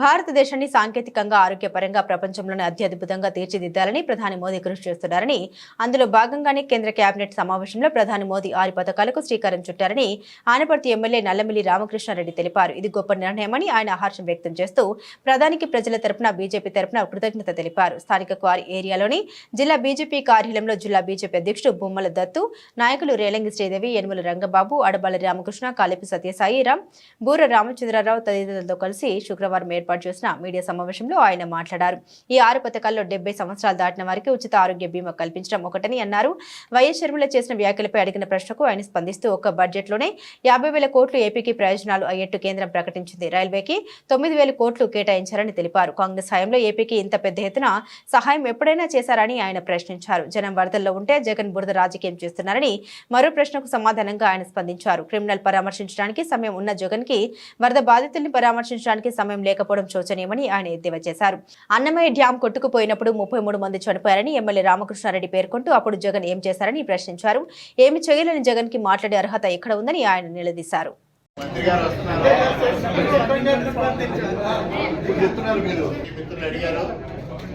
భారతదేశాన్ని సాంకేతికంగా ఆరోగ్యపరంగా ప్రపంచంలోనే అత్యద్భుతంగా తీర్చిదిద్దాలని ప్రధాని మోదీ కృషి చేస్తున్నారని అందులో భాగంగానే కేంద్ర కేబినెట్ సమావేశంలో ప్రధాని మోదీ ఆరు పథకాలకు శ్రీకారం చుట్టారని ఆనపర్తి ఎమ్మెల్యే నల్లమిల్లి రామకృష్ణారెడ్డి తెలిపారు. ఇది గొప్ప నిర్ణయమని ఆయన హర్షం వ్యక్తం చేస్తూ ప్రధానికి ప్రజల తరపున బీజేపీ తరపున కృతజ్ఞత తెలిపారు. స్థానిక క్వారీ ఏరియాలోని జిల్లా బీజేపీ కార్యాలయంలో జిల్లా బీజేపీ అధ్యక్షుడు బొమ్మల దత్తు నాయకులు రేలంగి శ్రీదేవి యనుమల రంగబాబు అడబాల రామకృష్ణ కాలిపి సత్యసాయిరాం బూర రామచంద్రరావు తదితరులతో కలిసి శుక్రవారం ఏర్పాటు చేసిన మీడియా సమావేశంలో ఆయన మాట్లాడారు. ఈ ఆరు పథకాల్లో డెబ్బై సంవత్సరాలు దాటిన వారికి ఉచిత ఆరోగ్య బీమా కల్పించడం ఒకటని అన్నారు. వైఎస్ షర్మిల చేసిన వ్యాఖ్యలపై అడిగిన ప్రశ్నకు ఆయన స్పందిస్తూ ఒక్క బడ్జెట్లోనే యాభై వేల కోట్లు ఏపీకి ప్రయోజనాలు అయ్యేట్టు కేంద్రం ప్రకటించింది. రైల్వేకి తొమ్మిది వేల కోట్లు కేటాయించారని తెలిపారు. కాంగ్రెస్ హయాంలో ఏపీకి ఇంత పెద్ద ఎత్తున సహాయం ఎప్పుడైనా చేశారని ఆయన ప్రశ్నించారు. జనం వరదల్లో ఉంటే జగన్ బురద రాజకీయం చేస్తున్నారని మరో ప్రశ్నకు సమాధానంగా ఆయన స్పందించారు. క్రిమినల్ పరామర్శించడానికి సమయం ఉన్న జగన్కి వరద బాధితుల్ని పరామర్శించడానికి సమయం లేకపోవడం శోచనీయమని ఆయన ఎద్దేవా చేశారు. అన్నమయ్య డ్యాం కొట్టుకుపోయినప్పుడు ముప్పై మూడు మంది చనిపోయారని ఎమ్మెల్యే రామకృష్ణారెడ్డి పేర్కొంటూ అప్పుడు జగన్ ఏం చేశారని ప్రశ్నించారు. ఏమి చేయలేని జగన్కి మాట్లాడే అర్హత ఎక్కడ ఉందని ఆయన నిలదీశారు.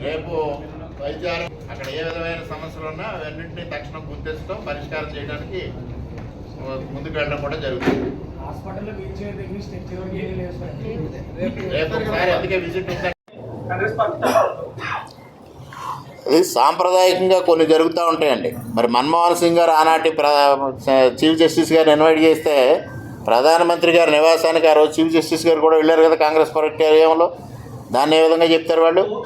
రేపు వైద్యాలు అక్కడ ఏ విధమైన సమస్యలు ఉన్నా అవన్నింటినీ తక్షణం గుర్తించడం పరిష్కారం చేయడానికి ముందుకు వెళ్ళడం కూడా జరుగుతుంది. హాస్పిటల్లో దగ్గర వరకు ఏమీ లేదు సార్. కాంగ్రెస్ పార్టీ ఇది సాంప్రదాయకంగా కొన్ని జరుగుతూ ఉంటాయండి. మరి మన్మోహన్ సింగ్ గారు ఆనాటి ప్ర- చీఫ్ జస్టిస్ గారిని ఇన్వైట్ చేస్తే ప్రధానమంత్రి గారి నివాసానికి ఆ రోజు చీఫ్ జస్టిస్ గారు కూడా వెళ్ళారు కదా కాంగ్రెస్ కార్యాలయంలో దాన్ని ఏ విధంగా చెప్తారు వాళ్ళు?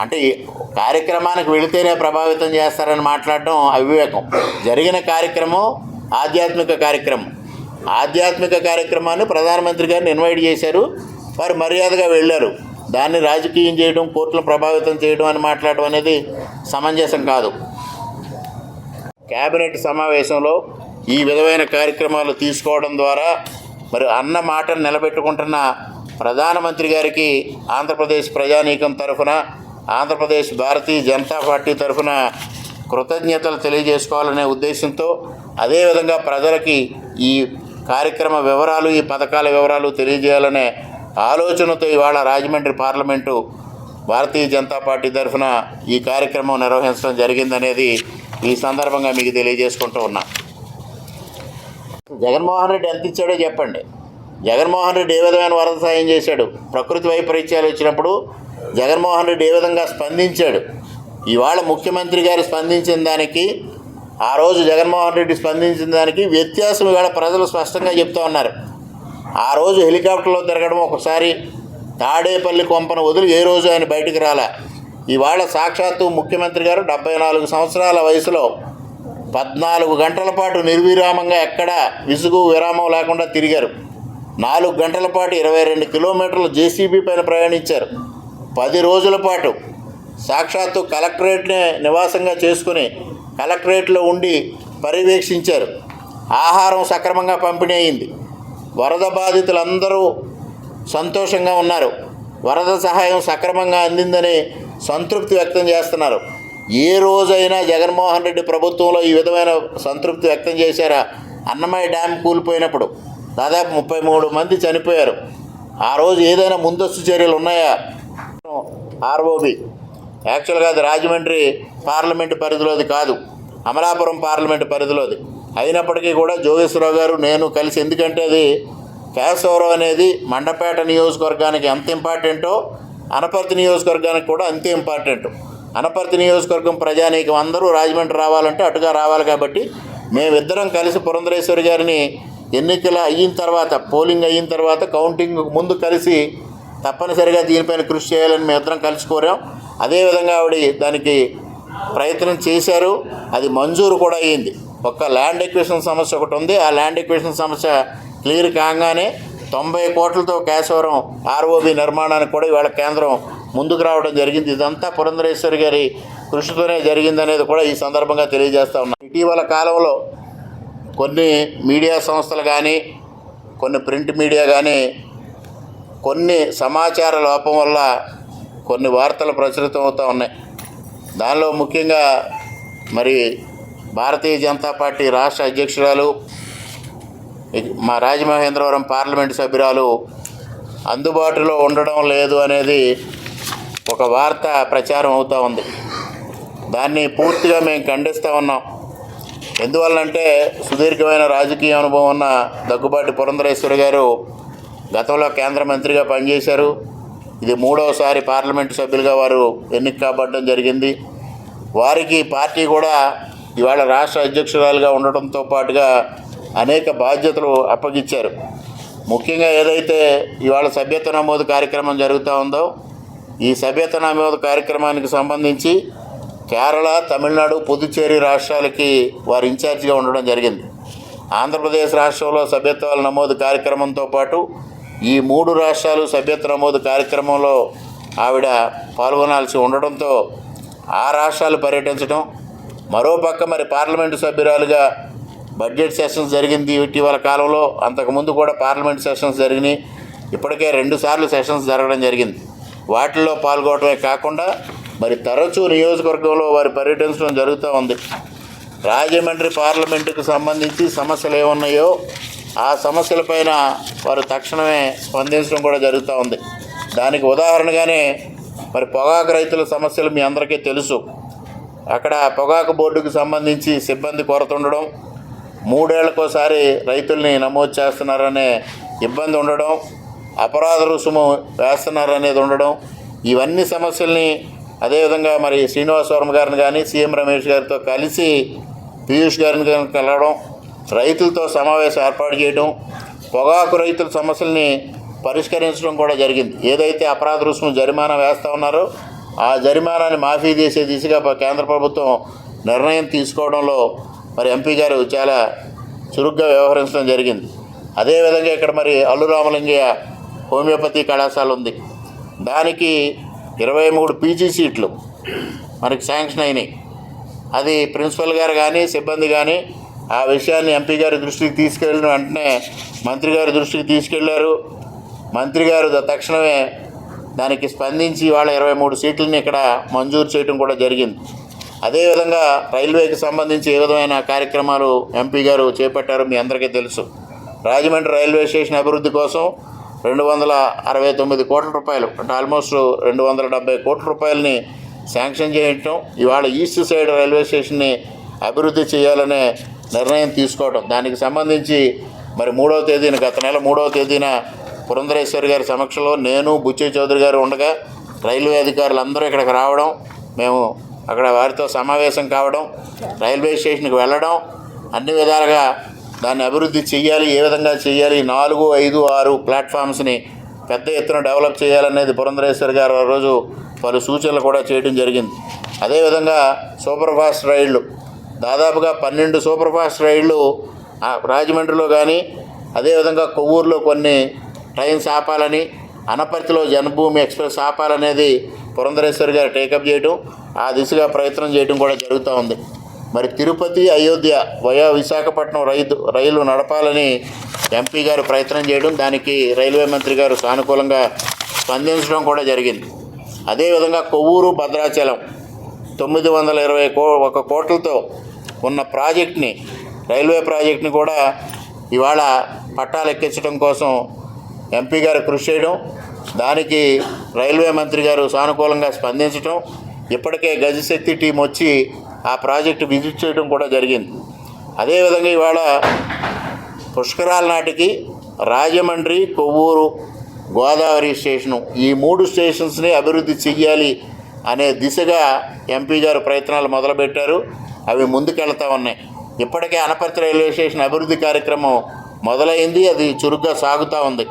అంటే కార్యక్రమానికి వెళితేనే ప్రభావితం చేస్తారని మాట్లాడడం అవివేకం. జరిగిన కార్యక్రమం ఆధ్యాత్మిక కార్యక్రమం. ఆధ్యాత్మిక కార్యక్రమాన్ని ప్రధానమంత్రి గారిని ఇన్వైట్ చేశారు. వారు మర్యాదగా వెళ్ళారు. దాన్ని రాజకీయం చేయడం కోర్టులను ప్రభావితం చేయడం అని మాట్లాడడం అనేది సమంజసం కాదు. కేబినెట్ సమావేశంలో ఈ విధమైన కార్యక్రమాలు తీసుకోవడం ద్వారా మరి అన్న మాటను నిలబెట్టుకుంటున్న ప్రధానమంత్రి గారికి ఆంధ్రప్రదేశ్ ప్రజానీకం తరఫున ఆంధ్రప్రదేశ్ భారతీయ జనతా పార్టీ తరఫున కృతజ్ఞతలు తెలియజేసుకోవాలనే ఉద్దేశంతో అదేవిధంగా ప్రజలకి ఈ కార్యక్రమ వివరాలు ఈ పథకాల వివరాలు తెలియజేయాలనే ఆలోచనతో ఇవాళ రాజమండ్రి పార్లమెంటు భారతీయ జనతా పార్టీ తరఫున ఈ కార్యక్రమం నిర్వహించడం జరిగిందనేది ఈ సందర్భంగా మీకు తెలియజేసుకుంటూ ఉన్నా. జగన్మోహన్ రెడ్డి ఎంత ఇచ్చాడో చెప్పండి. జగన్మోహన్ రెడ్డి ఏ విధమైన వరద సాయం చేశాడు? ప్రకృతి వైపరీత్యాలు వచ్చినప్పుడు జగన్మోహన్ రెడ్డి ఏ విధంగా స్పందించాడు? ఇవాళ ముఖ్యమంత్రి గారు స్పందించిన దానికి ఆ రోజు జగన్మోహన్ రెడ్డి స్పందించిన దానికి వ్యత్యాసం ఇవాళ ప్రజలు స్పష్టంగా చెప్తూ ఉన్నారు. ఆ రోజు హెలికాప్టర్లో తిరగడం ఒకసారి తాడేపల్లి కొంపను వదిలి ఏ రోజు ఆయన బయటికి రాలే. ఇవాళ సాక్షాత్తు ముఖ్యమంత్రి గారు డెబ్బై నాలుగు సంవత్సరాల వయసులో పద్నాలుగు గంటల పాటు నిర్విరామంగా ఎక్కడ విసుగు విరామం లేకుండా తిరిగారు. నాలుగు గంటల పాటు ఇరవై రెండు కిలోమీటర్లు జేసీబీ పైన ప్రయాణించారు. పది రోజుల పాటు సాక్షాత్తు కలెక్టరేట్నే నివాసంగా చేసుకుని కలెక్టరేట్లో ఉండి పర్యవేక్షించారు. ఆహారం సక్రమంగా పంపిణీ అయింది. వరద బాధితులందరూ సంతోషంగా ఉన్నారు. వరద సహాయం సక్రమంగా అందిందని సంతృప్తి వ్యక్తం చేస్తున్నారు. ఏ రోజైనా జగన్మోహన్ రెడ్డి ప్రభుత్వంలో ఈ విధమైన సంతృప్తి వ్యక్తం చేశారా? అన్నమయ్య డ్యామ్ కూలిపోయినప్పుడు దాదాపు ముప్పై మూడు మంది చనిపోయారు. ఆ రోజు ఏదైనా ముందస్తు చర్యలు ఉన్నాయా? ఆర్ఓబి యాక్చువల్గా అది రాజమండ్రి పార్లమెంటు పరిధిలోది కాదు. అమలాపురం పార్లమెంటు పరిధిలోది. అయినప్పటికీ కూడా జోగేశ్వరరావు గారు నేను కలిసి ఎందుకంటే అది కేశవరావు అనేది మండపేట నియోజకవర్గానికి ఎంత ఇంపార్టెంటో అనపర్తి నియోజకవర్గానికి కూడా అంతే ఇంపార్టెంట్. అనపర్తి నియోజకవర్గం ప్రజానీకం అందరూ రాజమండ్రి రావాలంటే అటుగా రావాలి కాబట్టి మేమిద్దరం కలిసి పురంధరేశ్వరి గారిని ఎన్నికల అయిన తర్వాత పోలింగ్ అయిన తర్వాత కౌంటింగ్ ముందు కలిసి తప్పనిసరిగా దీనిపైన కృషి చేయాలని మేమిద్దరం కలిసి కోరాం. అదేవిధంగా ఆవిడ దానికి ప్రయత్నం చేశారు. అది మంజూరు కూడా అయ్యింది ఒక్క ల్యాండ్ ఎక్విషన్ సమస్య ఒకటి ఉంది. ఆ ల్యాండ్ ఎక్విషన్ సమస్య క్లియర్ కాగానే తొంభై కోట్లతో కేశవరం ఆర్ఓబి నిర్మాణానికి కూడా ఇవాళ కేంద్రం ముందుకు రావడం జరిగింది. ఇదంతా పురంధరేశ్వరి గారి కృషితోనే జరిగిందనేది కూడా ఈ సందర్భంగా తెలియజేస్తా ఉన్నాం. ఇటీవల కాలంలో కొన్ని మీడియా సంస్థలు కానీ కొన్ని ప్రింట్ మీడియా కానీ కొన్ని సమాచార లోపం వల్ల కొన్ని వార్తలు ప్రచురితం అవుతూ ఉన్నాయి. దానిలో ముఖ్యంగా మరి భారతీయ జనతా పార్టీ రాష్ట్ర అధ్యక్షురాలు మా రాజమహేంద్రవరం పార్లమెంటు సభ్యురాలు అందుబాటులో ఉండడం లేదు అనేది ఒక వార్త ప్రచారం అవుతూ ఉంది. దాన్ని పూర్తిగా మేము ఖండిస్తూ ఉన్నాం. ఎందువల్లంటే సుదీర్ఘమైన రాజకీయ అనుభవం ఉన్న దగ్గుబాటి పురంధరేశ్వరి గారు గతంలో కేంద్ర మంత్రిగా పనిచేశారు. ఇది మూడవసారి పార్లమెంటు సభ్యులుగా వారు ఎన్నిక కాబడడం జరిగింది. వారికి పార్టీ కూడా ఇవాళ రాష్ట్ర అధ్యక్షురాలుగా ఉండటంతో పాటుగా అనేక బాధ్యతలు అప్పగించారు. ముఖ్యంగా ఏదైతే ఇవాళ సభ్యత నమోదు కార్యక్రమం జరుగుతూ ఉందో ఈ సభ్యత నమోదు కార్యక్రమానికి సంబంధించి కేరళ తమిళనాడు పుదుచ్చేరి రాష్ట్రాలకి వారు ఇన్ఛార్జిగా ఉండడం జరిగింది. ఆంధ్రప్రదేశ్ రాష్ట్రంలో సభ్యత్వాల నమోదు కార్యక్రమంతో పాటు ఈ మూడు రాష్ట్రాలు సభ్యత్వ నమోదు కార్యక్రమంలో ఆవిడ పాల్గొనాల్సి ఉండడంతో ఆ రాష్ట్రాలు పర్యటించడం మరోపక్క మరి పార్లమెంటు సభ్యురాలుగా బడ్జెట్ సెషన్స్ జరిగింది ఇటీవల కాలంలో. అంతకుముందు కూడా పార్లమెంట్ సెషన్స్ జరిగినాయి. ఇప్పటికే రెండుసార్లు సెషన్స్ జరగడం జరిగింది. వాటిల్లో పాల్గొనడమే కాకుండా మరి తరచూ నియోజకవర్గంలో వారు పర్యటించడం జరుగుతూ ఉంది. రాజమండ్రి పార్లమెంటుకు సంబంధించి సమస్యలు ఏమున్నాయో ఆ సమస్యలపైన వారు తక్షణమే స్పందించడం కూడా జరుగుతూ ఉంది. దానికి ఉదాహరణగానే మరి పొగాకు రైతుల సమస్యలు మీ అందరికీ తెలుసు. అక్కడ పొగాకు బోర్డుకు సంబంధించి సిబ్బంది కొరత ఉండడం మూడేళ్ళకోసారి రైతుల్ని నమోదు చేస్తున్నారనే ఇబ్బంది ఉండడం అపరాధ రుసుము వేస్తున్నారనేది ఉండడం ఇవన్నీ సమస్యల్ని అదేవిధంగా మరి శ్రీనివాసవరం గారిని కానీ సీఎం రమేష్ గారితో కలిసి పీయూష్ గారిని కలవడం రైతులతో సమావేశం ఏర్పాటు చేయడం పొగాకు రైతుల సమస్యల్ని పరిష్కరించడం కూడా జరిగింది. ఏదైతే అపరాధ రుసుము జరిమానా వేస్తూ ఉన్నారో ఆ జరిమానాన్ని మాఫీ చేసే దిశగా కేంద్ర ప్రభుత్వం నిర్ణయం తీసుకోవడంలో మరి ఎంపీ గారు చాలా చురుగ్గా వ్యవహరించడం జరిగింది. అదేవిధంగా ఇక్కడ మరి అల్లు రామలింగయ్య హోమియోపతి కళాశాల ఉంది. దానికి ఇరవై మూడు పీజీ సీట్లు మనకి శాంక్షన్ అయినాయి. అది ప్రిన్సిపల్ గారు కానీ సిబ్బంది కానీ ఆ విషయాన్ని ఎంపీ గారి దృష్టికి తీసుకెళ్ళిన వెంటనే మంత్రి గారి దృష్టికి తీసుకెళ్ళారు. మంత్రి గారు తక్షణమే దానికి స్పందించి వాళ్ళ ఇరవై మూడు సీట్లని ఇక్కడ మంజూరు చేయడం కూడా జరిగింది. అదేవిధంగా రైల్వేకి సంబంధించి ఏ విధమైన కార్యక్రమాలు ఎంపీ గారు చేపట్టారో మీ అందరికీ తెలుసు. రాజమండ్రి రైల్వే స్టేషన్ అభివృద్ధి కోసం రెండు వందల అరవై తొమ్మిది కోట్ల రూపాయలు అంటే ఆల్మోస్ట్ రెండు వందల డెబ్బై కోట్ల రూపాయలని శాంక్షన్ చేయటం ఇవాళ ఈస్ట్ సైడ్ రైల్వే స్టేషన్ని అభివృద్ధి చేయాలనే నిర్ణయం తీసుకోవడం దానికి సంబంధించి మరి మూడవ తేదీన గత నెల మూడవ తేదీన పురంధరేశ్వరి గారి సమక్షంలో నేను బుచ్చే చౌదరి గారు ఉండగా రైల్వే అధికారులు అందరూ ఇక్కడికి రావడం మేము అక్కడ వారితో సమావేశం కావడం రైల్వే స్టేషన్కి వెళ్ళడం అన్ని విధాలుగా దాన్ని అభివృద్ధి చేయాలి ఏ విధంగా చేయాలి నాలుగు ఐదు ఆరు ప్లాట్ఫామ్స్ని పెద్ద ఎత్తున డెవలప్ చేయాలనేది పురంధరేశ్వరి గారు ఆ రోజు పలు సూచనలు కూడా చేయడం జరిగింది. అదేవిధంగా సూపర్ ఫాస్ట్ రైళ్ళు దాదాపుగా పన్నెండు సూపర్ ఫాస్ట్ రైళ్ళు రాజమండ్రిలో కానీ అదేవిధంగా కొవ్వూరులో కొన్ని ట్రైన్స్ ఆపాలని అనపర్తిలో జనభూమి ఎక్స్ప్రెస్ ఆపాలనేది పురంధరేశ్వరి గారు టేకప్ చేయడం ఆ దిశగా ప్రయత్నం చేయడం కూడా జరుగుతూ ఉంది. మరి తిరుపతి అయోధ్య వయా విశాఖపట్నం రైతు రైలు నడపాలని ఎంపీ గారు ప్రయత్నం చేయడం దానికి రైల్వే మంత్రి గారు సానుకూలంగా స్పందించడం కూడా జరిగింది. అదేవిధంగా కొవ్వూరు భద్రాచలం తొమ్మిది వందల ఇరవై కో ఒక కోట్లతో ఉన్న ప్రాజెక్ట్ని రైల్వే ప్రాజెక్ట్ని కూడా ఇవాళ పట్టాలు ఎక్కించడం కోసం ఎంపీ గారు కృషి చేయడం దానికి రైల్వే మంత్రి గారు సానుకూలంగా స్పందించడం ఇప్పటికే గజశక్తి టీం వచ్చి ఆ ప్రాజెక్టు విజిట్ చేయడం కూడా జరిగింది. అదేవిధంగా ఇవాళ పుష్కరాల నాటికి రాజమండ్రి కొవ్వూరు గోదావరి స్టేషను ఈ మూడు స్టేషన్స్ని అభివృద్ధి చెయ్యాలి అనే దిశగా ఎంపీ గారు ప్రయత్నాలు మొదలుపెట్టారు. అవి ముందుకెళ్తా ఉన్నాయి. ఇప్పటికే అనపర్తి రైల్వే స్టేషన్ అభివృద్ధి కార్యక్రమం మొదలైంది అది చురుగ్గా సాగుతూ ఉంది.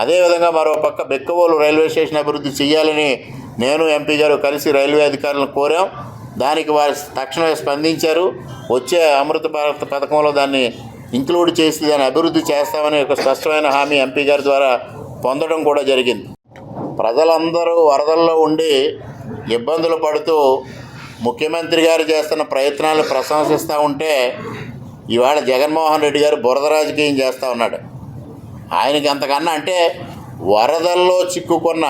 అదేవిధంగా మరో పక్క బెక్కవోలు రైల్వే స్టేషన్ అభివృద్ధి చేయాలని నేను ఎంపీ గారు కలిసి రైల్వే అధికారులను కోరాం. దానికి వారు తక్షణమే స్పందించారు. వచ్చే అమృత భారత్ పథకంలో దాన్ని ఇంక్లూడ్ చేసి దాన్ని అభివృద్ధి చేస్తామని ఒక స్పష్టమైన హామీ ఎంపీ గారి ద్వారా పొందడం కూడా జరిగింది. ప్రజలందరూ వరదల్లో ఉండి ఇబ్బందులు పడుతూ ముఖ్యమంత్రి గారు చేస్తున్న ప్రయత్నాలను ప్రశంసిస్తూ ఉంటే ఇవాళ జగన్మోహన్ రెడ్డి గారు బురద రాజకీయం చేస్తూ ఉన్నాడు. ఆయనకి అంతకన్నా అంటే వరదల్లో చిక్కుకున్న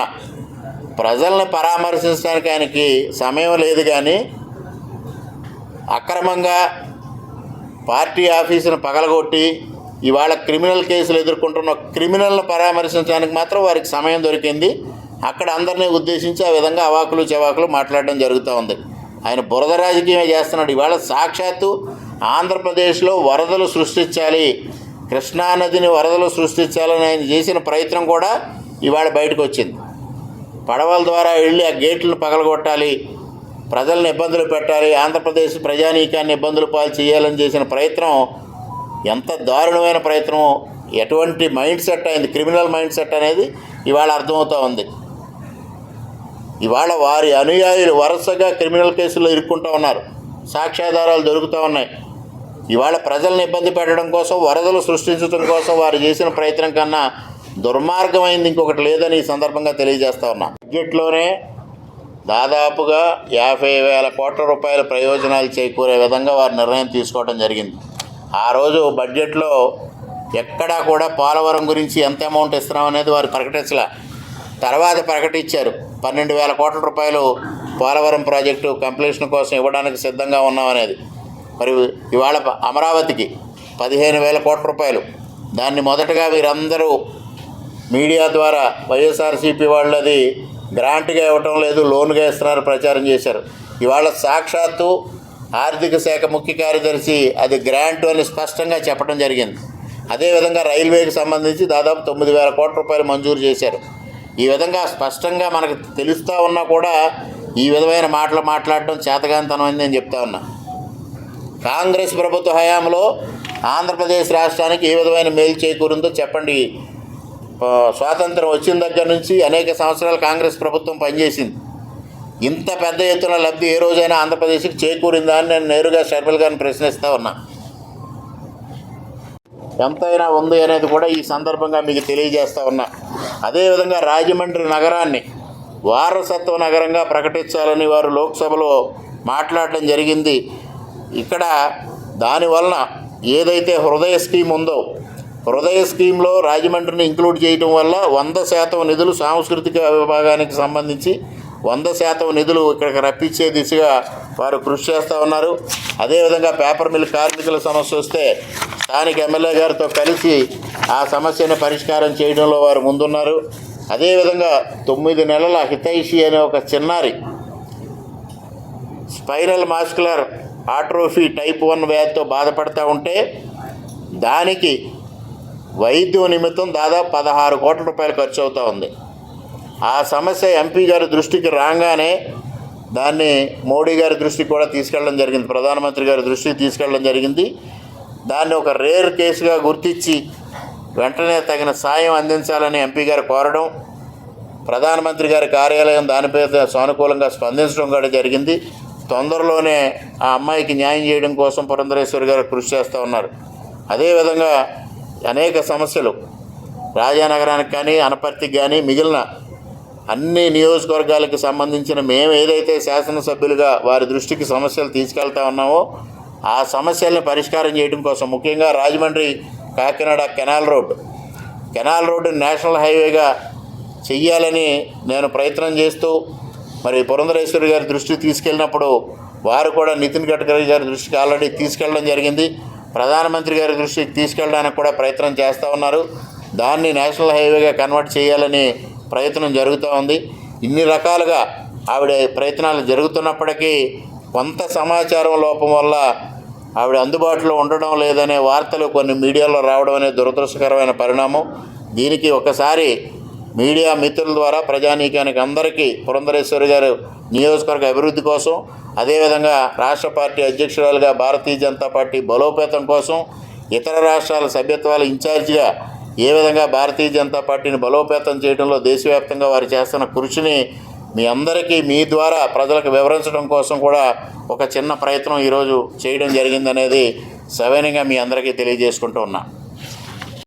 ప్రజల్ని పరామర్శించడానికి ఆయనకి సమయం లేదు కానీ అక్రమంగా పార్టీ ఆఫీసును పగలగొట్టి ఇవాళ క్రిమినల్ కేసులు ఎదుర్కొంటున్న క్రిమినల్ని క్రిమినల్ను పరామర్శించడానికి మాత్రం వారికి సమయం దొరికింది. అక్కడ అందరినీ ఉద్దేశించి ఆ విధంగా అవాకులు చెవాకులు మాట్లాడడం జరుగుతూ ఉంది. ఆయన బురద రాజకీయమే చేస్తున్నాడు. ఇవాళ సాక్షాత్తు ఆంధ్రప్రదేశ్లో వరదలు సృష్టించాలి. కృష్ణానదిని వరదలు సృష్టించాలని ఆయన చేసిన ప్రయత్నం కూడా ఇవాళ బయటకు వచ్చింది. పడవల ద్వారా వెళ్ళి ఆ గేట్లను పగలగొట్టాలి. ప్రజలను ఇబ్బందులు పెట్టాలి. ఆంధ్రప్రదేశ్ ప్రజానీకాన్ని ఇబ్బందులు పాలు చేయాలని చేసిన ప్రయత్నం ఎంత దారుణమైన ప్రయత్నం ఎటువంటి మైండ్ సెట్ అయింది క్రిమినల్ మైండ్ సెట్ అనేది ఇవాళ అర్థమవుతూ ఉంది. ఇవాళ వారి అనుయాయులు వరుసగా క్రిమినల్ కేసుల్లో ఇరుక్కుంటూ ఉన్నారు. సాక్ష్యాధారాలు దొరుకుతూ ఉన్నాయి. ఇవాళ ప్రజలను ఇబ్బంది పెట్టడం కోసం వరదలు సృష్టించడం కోసం వారు చేసిన ప్రయత్నం కన్నా దుర్మార్గమైంది ఇంకొకటి లేదని ఈ సందర్భంగా తెలియజేస్తా ఉన్నా. బడ్జెట్లోనే దాదాపుగా యాభై వేల కోట్ల రూపాయల ప్రయోజనాలు చేకూరే విధంగా వారు నిర్ణయం తీసుకోవడం జరిగింది. ఆ రోజు బడ్జెట్లో ఎక్కడా కూడా పోలవరం గురించి ఎంత అమౌంట్ ఇస్తున్నాం అనేది వారు ప్రకటించలే. తర్వాత ప్రకటించారు. పన్నెండు వేల కోట్ల రూపాయలు పోలవరం ప్రాజెక్టు కంప్లీషన్ కోసం ఇవ్వడానికి సిద్ధంగా ఉన్నామనేది. మరి ఇవాళ అమరావతికి పదిహేను వేల కోట్ల రూపాయలు. దాన్ని మొదటగా వీరందరూ మీడియా ద్వారా వైఎస్ఆర్సీపీ వాళ్ళు అది గ్రాంట్గా ఇవ్వటం లేదు లోన్గా ఇస్తున్నారు ప్రచారం చేశారు. ఇవాళ సాక్షాత్తు ఆర్థిక శాఖ ముఖ్య కార్యదర్శి అది గ్రాంట్ అని స్పష్టంగా చెప్పడం జరిగింది. అదేవిధంగా రైల్వేకి సంబంధించి దాదాపు తొమ్మిది వేల కోట్ల రూపాయలు మంజూరు చేశారు. ఈ విధంగా స్పష్టంగా మనకు తెలుస్తూ ఉన్నా కూడా ఈ విధమైన మాటలు మాట్లాడడం చేతగాంతనం అని నేను చెప్తా ఉన్నా. కాంగ్రెస్ ప్రభుత్వ హయాంలో ఆంధ్రప్రదేశ్ రాష్ట్రానికి ఏ విధమైన మేలు చేకూరిందో చెప్పండి. స్వాతంత్రం వచ్చిన దగ్గర నుంచి అనేక సంవత్సరాలు కాంగ్రెస్ ప్రభుత్వం పనిచేసింది. ఇంత పెద్ద ఎత్తున లబ్ధి ఏ రోజైనా ఆంధ్రప్రదేశ్కి చేకూరిందా అని నేను నేరుగా షర్మిల్ గారిని ప్రశ్నిస్తూ ఉన్నా. ఎంతైనా ఉంది అనేది కూడా ఈ సందర్భంగా మీకు తెలియజేస్తా ఉన్నా. అదేవిధంగా రాజమండ్రి నగరాన్ని వారసత్వ నగరంగా ప్రకటించాలని వారు లోక్సభలో మాట్లాడడం జరిగింది. ఇక్కడ దానివలన ఏదైతే హృదయ స్కీమ్ ఉందో హృదయ స్కీమ్లో రాజమండ్రిని ఇంక్లూడ్ చేయడం వల్ల వంద శాతం నిధులు సాంస్కృతిక విభాగానికి సంబంధించి వంద శాతం నిధులు ఇక్కడికి రప్పించే దిశగా వారు కృషి చేస్తూ ఉన్నారు. అదేవిధంగా పేపర్ మిల్ కార్మికుల సమస్య వస్తే స్థానిక ఎమ్మెల్యే గారితో కలిసి ఆ సమస్యను పరిష్కారం చేయడంలో వారు ముందున్నారు. అదేవిధంగా తొమ్మిది నెలల హితైషి అనే ఒక చిన్నారి spinal muscular atrophy type one వ్యాధితో బాధపడతా ఉంటే దానికి వైద్యం నిమిత్తం దాదాపు పదహారు కోట్ల రూపాయలు ఖర్చు అవుతూ ఉంది. ఆ సమస్య ఎంపీ గారి దృష్టికి రాగానే దాన్ని మోడీ గారి దృష్టికి కూడా తీసుకెళ్ళడం జరిగింది. ప్రధానమంత్రి గారి దృష్టికి తీసుకెళ్ళడం జరిగింది. దాన్ని ఒక రేర్ కేసుగా గుర్తించి వెంటనే తగిన సాయం అందించాలని ఎంపీ గారు కోరడం ప్రధానమంత్రి గారి కార్యాలయం దానిపై సానుకూలంగా స్పందించడం కూడా జరిగింది. తొందరలోనే ఆ అమ్మాయికి న్యాయం చేయడం కోసం పురంధరేశ్వరి గారు కృషి చేస్తూ ఉన్నారు. అదేవిధంగా అనేక సమస్యలు రాజానగరానికి కానీ అనపర్తికి కానీ మిగిలిన అన్ని నియోజకవర్గాలకు సంబంధించిన మేము ఏదైతే శాసనసభ్యులుగా వారి దృష్టికి సమస్యలు తీసుకెళ్తా ఉన్నామో ఆ సమస్యల్ని పరిష్కారం చేయడం కోసం ముఖ్యంగా Rajahmundry Kakinada canal road canal road national హైవేగా చెయ్యాలని నేను ప్రయత్నం చేస్తూ మరి పురంధరేశ్వరి గారి దృష్టికి తీసుకెళ్ళినప్పుడు వారు కూడా నితిన్ గడ్కరీ గారి దృష్టికి ఆల్రెడీ తీసుకెళ్ళడం జరిగింది. ప్రధానమంత్రి గారి దృష్టికి తీసుకెళ్ళడానికి కూడా ప్రయత్నం చేస్తూ ఉన్నారు. దాన్ని నేషనల్ హైవేగా కన్వర్ట్ చేయాలని ప్రయత్నం జరుగుతూ ఉంది. ఇన్ని రకాలుగా ఆవిడ ప్రయత్నాలు జరుగుతున్నప్పటికీ కొంత సమాచారం లోపం వల్ల ఆవిడ అందుబాటులో ఉండడం లేదనే వార్తలు కొన్ని మీడియాలో రావడం అనేది దురదృష్టకరమైన పరిణామం. దీనికి ఒకసారి మీడియా మిత్రుల ద్వారా ప్రజానీకానికి అందరికీ పురంధరేశ్వరి గారు నియోజకవర్గ అభివృద్ధి కోసం అదేవిధంగా రాష్ట్ర పార్టీ అధ్యక్షురాలుగా భారతీయ జనతా పార్టీ బలోపేతం కోసం ఇతర రాష్ట్రాల సభ్యత్వాల ఇన్ఛార్జిగా ఏ విధంగా భారతీయ జనతా పార్టీని బలోపేతం చేయడంలో దేశవ్యాప్తంగా వారు చేస్తున్న కృషిని మీ అందరికీ మీ ద్వారా ప్రజలకు వివరించడం కోసం కూడా ఒక చిన్న ప్రయత్నం ఈరోజు చేయడం జరిగిందనేది సవినయంగా మీ అందరికీ తెలియజేసుకుంటూ ఉన్నా.